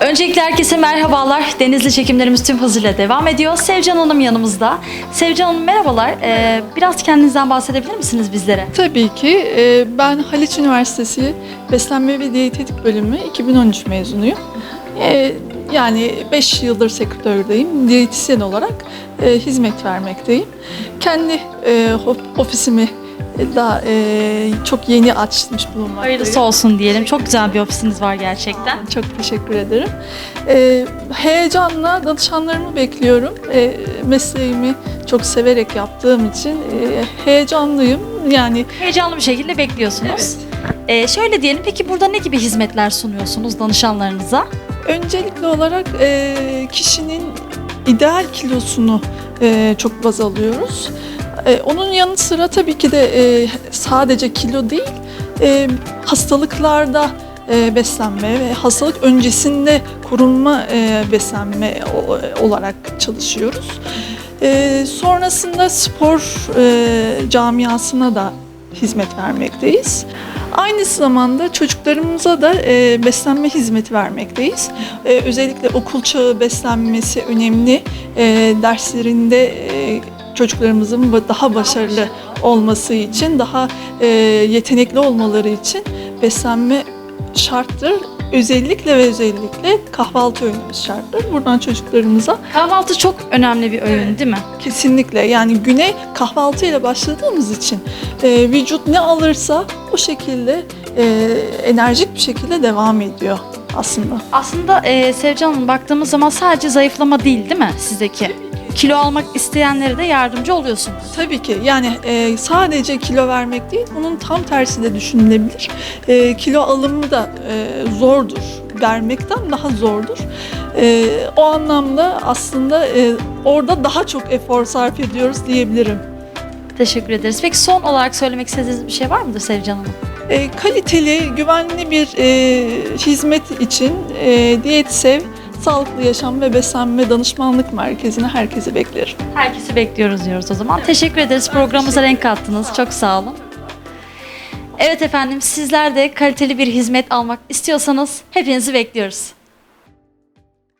Öncelikle herkese merhabalar. Denizli çekimlerimiz tüm hızıyla devam ediyor. Sevcan Hanım yanımızda. Sevcan Hanım merhabalar. Ee, biraz kendinizden bahsedebilir misiniz bizlere? Tabii ki. Ee, Ben Haliç Üniversitesi Beslenme ve Diyetetik Bölümü 2013 mezunuyum. Ee, Yani 5 yıldır sektördeyim. Diyetisyen olarak e, hizmet vermekteyim. Kendi e, ho- ofisimi daha e, çok yeni açmış bulunmaktayım. Hayırlısı olsun diyelim. Çok güzel bir ofisiniz var gerçekten. Çok teşekkür ederim. Ee, heyecanla danışanlarımı bekliyorum. Ee, mesleğimi çok severek yaptığım için e, heyecanlıyım. Yani Heyecanlı bir şekilde bekliyorsunuz. Ee, şöyle diyelim peki burada ne gibi hizmetler sunuyorsunuz danışanlarınıza? öncelikli olarak e, kişinin ideal kilosunu e, çok baz alıyoruz. E, onun yanı sıra tabii ki de e, sadece kilo değil, e, hastalıklarda e, beslenme ve hastalık öncesinde korunma e, beslenme o- olarak çalışıyoruz. E, sonrasında spor e, camiasına da hizmet vermekteyiz. Aynı zamanda çocuklarımıza da e, beslenme hizmeti vermekteyiz. E, özellikle okul çağı beslenmesi önemli. E, derslerinde e, çocuklarımızın daha başarılı olması için, daha e, yetenekli olmaları için beslenme şarttır. Özellikle ve özellikle kahvaltı öğünümüz şarttır. Buradan çocuklarımıza Kahvaltı çok önemli bir öğün değil mi? Kesinlikle yani güne kahvaltıyla başladığımız için e, vücut ne alırsa o şekilde e, enerjik bir şekilde devam ediyor aslında. Aslında e, Sevcan Hanım baktığımız zaman sadece zayıflama değil değil mi sizdeki? Kilo almak isteyenlere de yardımcı oluyorsunuz. Tabii ki yani e, sadece kilo vermek değil bunun tam tersi de düşünülebilir. E, kilo alımı da e, zordur. Vermekten daha zordur. E, o anlamda aslında e, orada daha çok efor sarf ediyoruz diyebilirim. Teşekkür ederiz. Peki son olarak söylemek istediğiniz bir şey var mıdır Sevcan Hanım? E, kaliteli, güvenli bir e, hizmet için e, Diyetsev Sağlıklı Yaşam ve Beslenme Danışmanlık Merkezi'ne herkesi beklerim. Herkesi bekliyoruz diyoruz o zaman. Teşekkür ederiz. Programımıza renk kattınız. Çok sağ olun. Evet efendim sizler de kaliteli bir hizmet almak istiyorsanız hepinizi bekliyoruz.